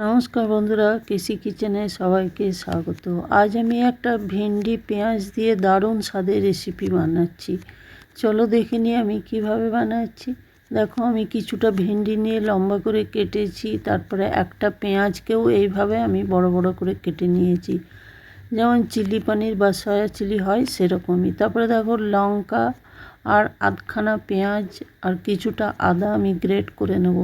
নমস্কার বন্ধুরা, কৃষি কিচেনে সবাইকে স্বাগত। আজ আমি একটা ভেন্ডি পেঁয়াজ দিয়ে দারুণ স্বাদের রেসিপি বানাচ্ছি। চলো দেখে নিই আমি কীভাবে বানাচ্ছি। দেখো, আমি কিছুটা ভেন্ডি নিয়ে লম্বা করে কেটেছি, তারপরে একটা পেঁয়াজকেও এইভাবে আমি বড় বড় করে কেটে নিয়েছি। যেমন চিলি পানির বা সয়া চিলি হয় সেরকমই। তারপরে দেখো, লঙ্কা আর আধখানা পেঁয়াজ আর কিছুটা আদা আমি গ্রেট করে নেব।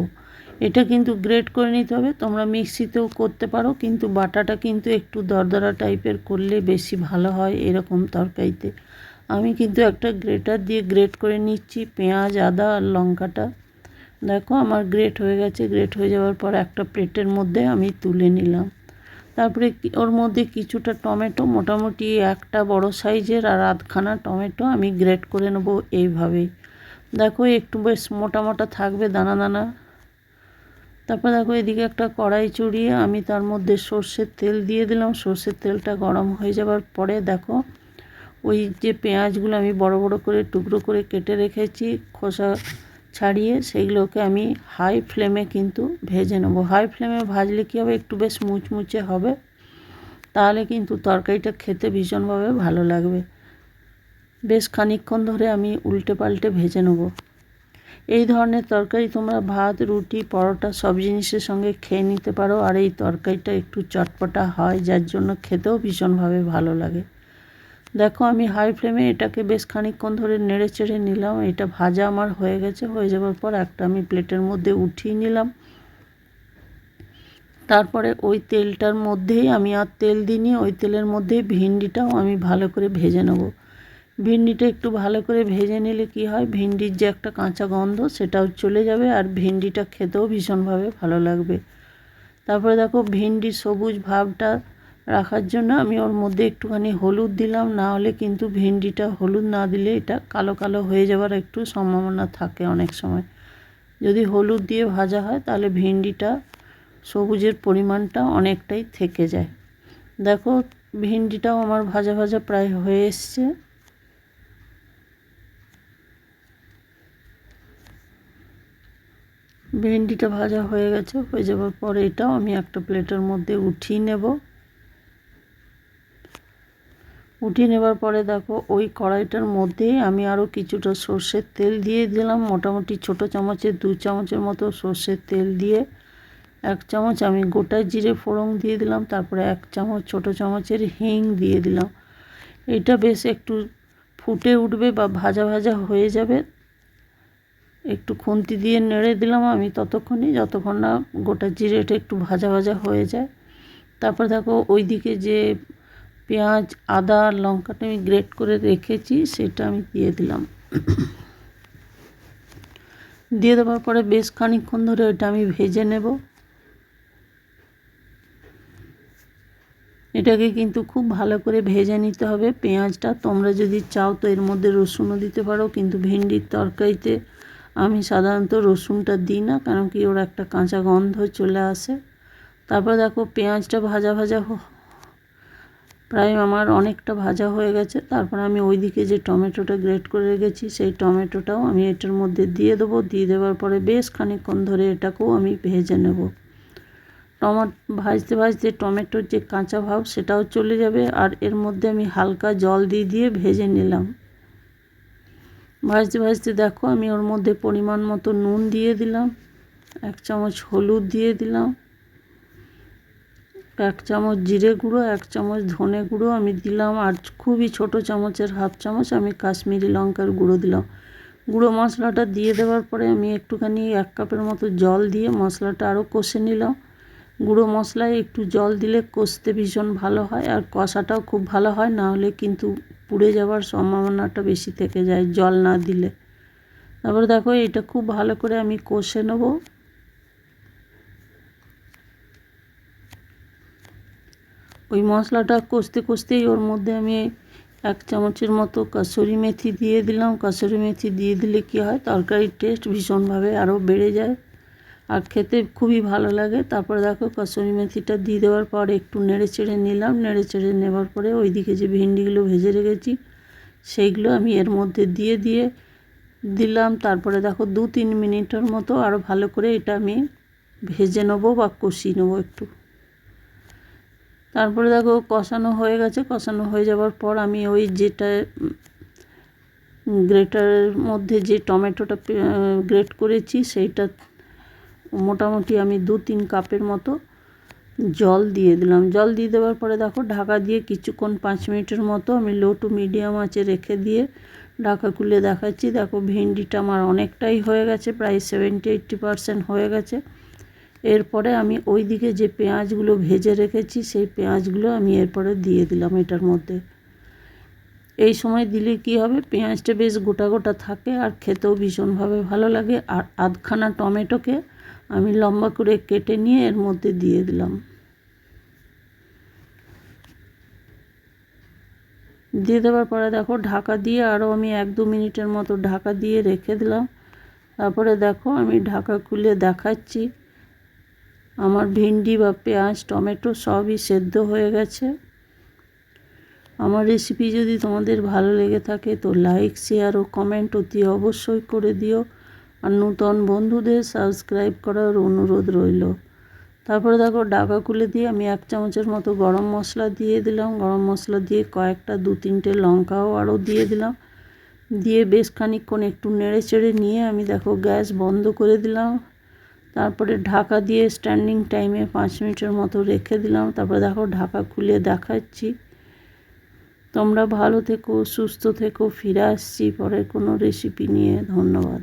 এটা কিন্তু গ্রেট করে নিতে হবে। তোমরা মিক্সিতেও করতে পারো, কিন্তু বাটাটা কিন্তু একটু দরদরা টাইপের করলে বেশি ভালো হয় এরকম তরকারিতে। আমি কিন্তু একটা গ্রেটার দিয়ে গ্রেট করে নিচ্ছি, পেঁয়াজ, আদা আর লঙ্কাটা। দেখো আমার গ্রেট হয়ে গেছে। গ্রেট হয়ে যাওয়ার পর একটা প্লেটের মধ্যে আমি তুলে নিলাম। তারপরে ওর মধ্যে কিছুটা টমেটো, মোটামুটি একটা বড় সাইজের আর আধখানা টমেটো আমি গ্রেট করে নেব এইভাবেই। দেখো একটু বেশ মোটা মোটা থাকবে দানা দানা। তারপর দেখো এদিকে একটা কড়াই চড়িয়ে আমি তার মধ্যে সর্ষের তেল দিয়ে দিলাম। সর্ষের তেলটা গরম হয়ে যাওয়ার পরে দেখো ওই যে পেঁয়াজগুলো আমি বড় বড় করে, টুকরো করে কেটে রেখেছি খোসা ছাড়িয়ে সেইগুলোকে আমি হাই ফ্লেমে কিন্তু ভেজে নেব। হাই ফ্লেমে ভাজলে কী হবে? একটু বেশ মুচমুচে হবে। তাহলে কিন্তু তরকারিটা খেতে ভীষণভাবে ভালো লাগবে। বেশ খানিকক্ষণ ধরে আমি উল্টে পাল্টে ভেজে নেব। এই ধরনের তরকারি তোমরা ভাত, রুটি, পরোটা সব জিনিসের সঙ্গে খেয়ে নিতে পারো। আর এই তরকারিটা একটু চটপটা হয়, যার জন্য খেতেও ভীষণভাবে ভালো লাগে। দেখো, আমি হাই ফ্লেমে এটাকে বেশ খানিকক্ষণ ধরে নেড়ে চেড়ে নিলাম। এটা ভাজা আমার হয়ে গেছে। হয়ে যাওয়ার পর একটা আমি প্লেটের মধ্যে উঠিয়ে নিলাম। তারপরে ওই তেলটার মধ্যেই আমি আর তেল দিইনি, ওই তেলের মধ্যেই ভিন্ডিটাও আমি ভালো করে ভেজে নেব। ভিন্ডিটা একটু ভালো করে ভেজে নিলে কি হয়? ভিন্ডির যে একটা কাঁচা গন্ধ সেটাও চলে যাবে আর ভিন্ডিটা খেতেও ভীষণভাবে ভালো লাগবে। তারপরে দেখো ভিন্ডির সবুজ ভাবটা রাখার জন্য আমি ওর মধ্যে একটুখানি হলুদ দিলাম। না হলে কিন্তু ভিন্ডিটা হলুদ না দিলে এটা কালো কালো হয়ে যাওয়ার একটু সম্ভাবনা থাকে অনেক সময়। যদি হলুদ দিয়ে ভাজা হয়, তাহলে ভিন্ডিটা সবুজের পরিমাণটা অনেকটাই থেকে যায়। দেখো, ভিন্ডিটাও আমার ভাজা ভাজা প্রায় হয়ে এসছে। ভেন্ডিটা ভাজা হয়ে গেছে, হয়ে যাওয়ার পরে এটাও আমি একটা প্লেটের মধ্যে উঠিয়ে নেব। উঠিয়ে নেবার পরে দেখো, ওই কড়াইটার মধ্যেই আমি আরও কিছুটা সর্ষের তেল দিয়ে দিলাম, মোটামুটি ছোট চামচের দু চামচের মতো সর্ষের তেল দিয়ে। এক চামচ আমি গোটা জিরে ফোড়ন দিয়ে দিলাম, তারপরে এক চামচ ছোট চামচের হিং দিয়ে দিলাম। এটা বেশ একটু ফুটে উঠবে বা ভাজা ভাজা হয়ে যাবে। একটু খুন্তি দিয়ে নেড়ে দিলাম আমি ততক্ষণই, যতক্ষণ না গোটা জিরেটা একটু ভাজা ভাজা হয়ে যায়। তারপর দেখো ওই দিকে যে পেঁয়াজ, আদা, লঙ্কাটা আমি গ্রেট করে রেখেছি, সেটা আমি দিয়ে দিলাম। দিয়ে দেওয়ার পরে বেশ খানিকক্ষণ ধরে ওইটা আমি ভেজে নেব। এটাকে কিন্তু খুব ভালো করে ভেজে নিতে হবে পেঁয়াজটা। তোমরা যদি চাও তো এর মধ্যে রসুনও দিতে পারো, কিন্তু ভেন্ডির তরকারিতে আমি সাধারণত রসুনটা দিই না, কারণ কি ওর একটা কাঁচা গন্ধ চলে আসে। তারপর দেখো পেঁয়াজটা ভাজা ভাজা প্রায় আমার অনেকটা ভাজা হয়ে গেছে। তারপর আমি ওই দিকে যে টমেটোটা গ্রেট করে রেখেছি, সেই টমেটোটাও আমি এটার মধ্যে দিয়ে দেবো। দিয়ে দেওয়ার পরে বেশ খানিকক্ষণ ধরে এটাকেও আমি ভেজে নেব। টমাট ভাজতে ভাজতে টমেটোর যে কাঁচা ভাব, সেটাও চলে যাবে। আর এর মধ্যে আমি হালকা জল দিয়ে দিয়ে ভেজে নিলাম। ভাজতে ভাজতে দেখো আমি ওর মধ্যে পরিমাণ মতো নুন দিয়ে দিলাম, এক চামচ হলুদ দিয়ে দিলাম, এক চামচ জিরে গুঁড়ো, এক চামচ ধনে গুঁড়ো, আমি দিলাম আর খুবই ছোট চামচের হাফ চামচ, আমি কাশ্মীরি লঙ্কার গুঁড়ো দিলাম। গুঁড়ো মশলাটা দিয়ে দেওয়ার পরে আমি একটুখানি এক কাপের মতো জল দিয়ে মশলাটা আরও কষে নিলাম। গুঁড়ো মশলায় একটু জল দিলে কষতে ভীষণ ভালো হয় আর কষাটাও খুব ভালো হয়, না হলে কিন্তু পুড়ে যাওয়ার সম্ভাবনাটা বেশি থেকে যায় জল না দিলে। তারপরে দেখো, এটা খুব ভালো করে আমি কষে নেব। ওই মশলাটা কষতে কষতেই ওর মধ্যে আমি এক চামচের মতো কাসুরি মেথি দিয়ে দিলাম। কাসুরি মেথি দিয়ে দিলে কি হয়? তরকারির টেস্ট ভীষণভাবে আরও বেড়ে যায়। আর খেতে খুবই ভালো লাগে। তারপরে দেখো কসুরি মেথিটা দিয়ে দেওয়ার পর একটু নেড়ে চেড়ে নিলাম। নেড়ে চেড়ে নেওয়ার পরে ওইদিকে যে ভেন্ডিগুলো ভেজে রেখেছি, সেইগুলো আমি এর মধ্যে দিয়ে দিয়ে দিলাম। তারপরে দেখো দু তিন মিনিটের মতো আরও ভালো করে এটা আমি ভেজে নেব বা কষিয়ে নেব একটু। তারপরে দেখো কষানো হয়ে গেছে। কষানো হয়ে যাওয়ার পর আমি ওই যেটা গ্রেটারের মধ্যে যে টমেটোটা গ্রেট করেছি, সেইটা মোটামুটি আমি দু তিন কাপের মতো জল দিয়ে দিলাম। জল দিয়ে দেওয়ার পরে দেখো ঢাকা দিয়ে কিছুক্ষণ পাঁচ মিনিটের মতো আমি লো টু মিডিয়াম আঁচে রেখে দিয়ে ঢাকা খুলে দেখাচ্ছি। দেখো ভেন্ডিটা আমার অনেকটাই হয়ে গেছে, প্রায় সেভেন্টি এইট্টি পারসেন্ট হয়ে গেছে। এরপরে আমি ওই দিকে যে পেঁয়াজগুলো ভেজে রেখেছি, সেই পেঁয়াজগুলো আমি এরপরে দিয়ে দিলাম এটার মধ্যে। এই সময় দিলে কি হবে? পেঁয়াজটা বেশ গোটা গোটা থাকে আর খেতেও ভীষণভাবে ভালো লাগে। আর আধখানা টমেটোকে আমি লম্বা করে কেটে নিয়ে এর মধ্যে দিয়ে দিলাম। দিয়ে দেওয়ার পরে দেখো ঢাকা দিয়ে আরও আমি এক দু মিনিটের মতো ঢাকা দিয়ে রেখে দিলাম। তারপরে দেখো আমি ঢাকা খুলে দেখাচ্ছি। আমার ভিন্ডি বা পেঁয়াজ, টমেটো সবই সেদ্ধ হয়ে গেছে। আমার রেসিপি যদি তোমাদের ভালো লেগে থাকে তো লাইক শেয়ার ও কমেন্ট অতি অবশ্যই করে দিও। আর নূতন বন্ধুদের সাবস্ক্রাইব করার অনুরোধ রইল। তারপরে দেখো ডাকা খুলে দিয়ে আমি এক চামচের মতো গরম মশলা দিয়ে দিলাম। গরম মশলা দিয়ে কয়েকটা, দু তিনটে লঙ্কাও আরও দিয়ে দিলাম। দিয়ে বেশ খানিকক্ষণ একটু নেড়ে চেড়ে নিয়ে আমি দেখো গ্যাস বন্ধ করে দিলাম। তারপরে ঢাকা দিয়ে স্ট্যান্ডিং টাইমে পাঁচ মিনিটের মতো রেখে দিলাম। তারপরে দেখো ঢাকা খুলে দেখাচ্ছি। তোমরা ভালো থেকো, সুস্থ থেকো, ফিরে আসছি। পরে কোনো রেসিপি নিয়ে। ধন্যবাদ।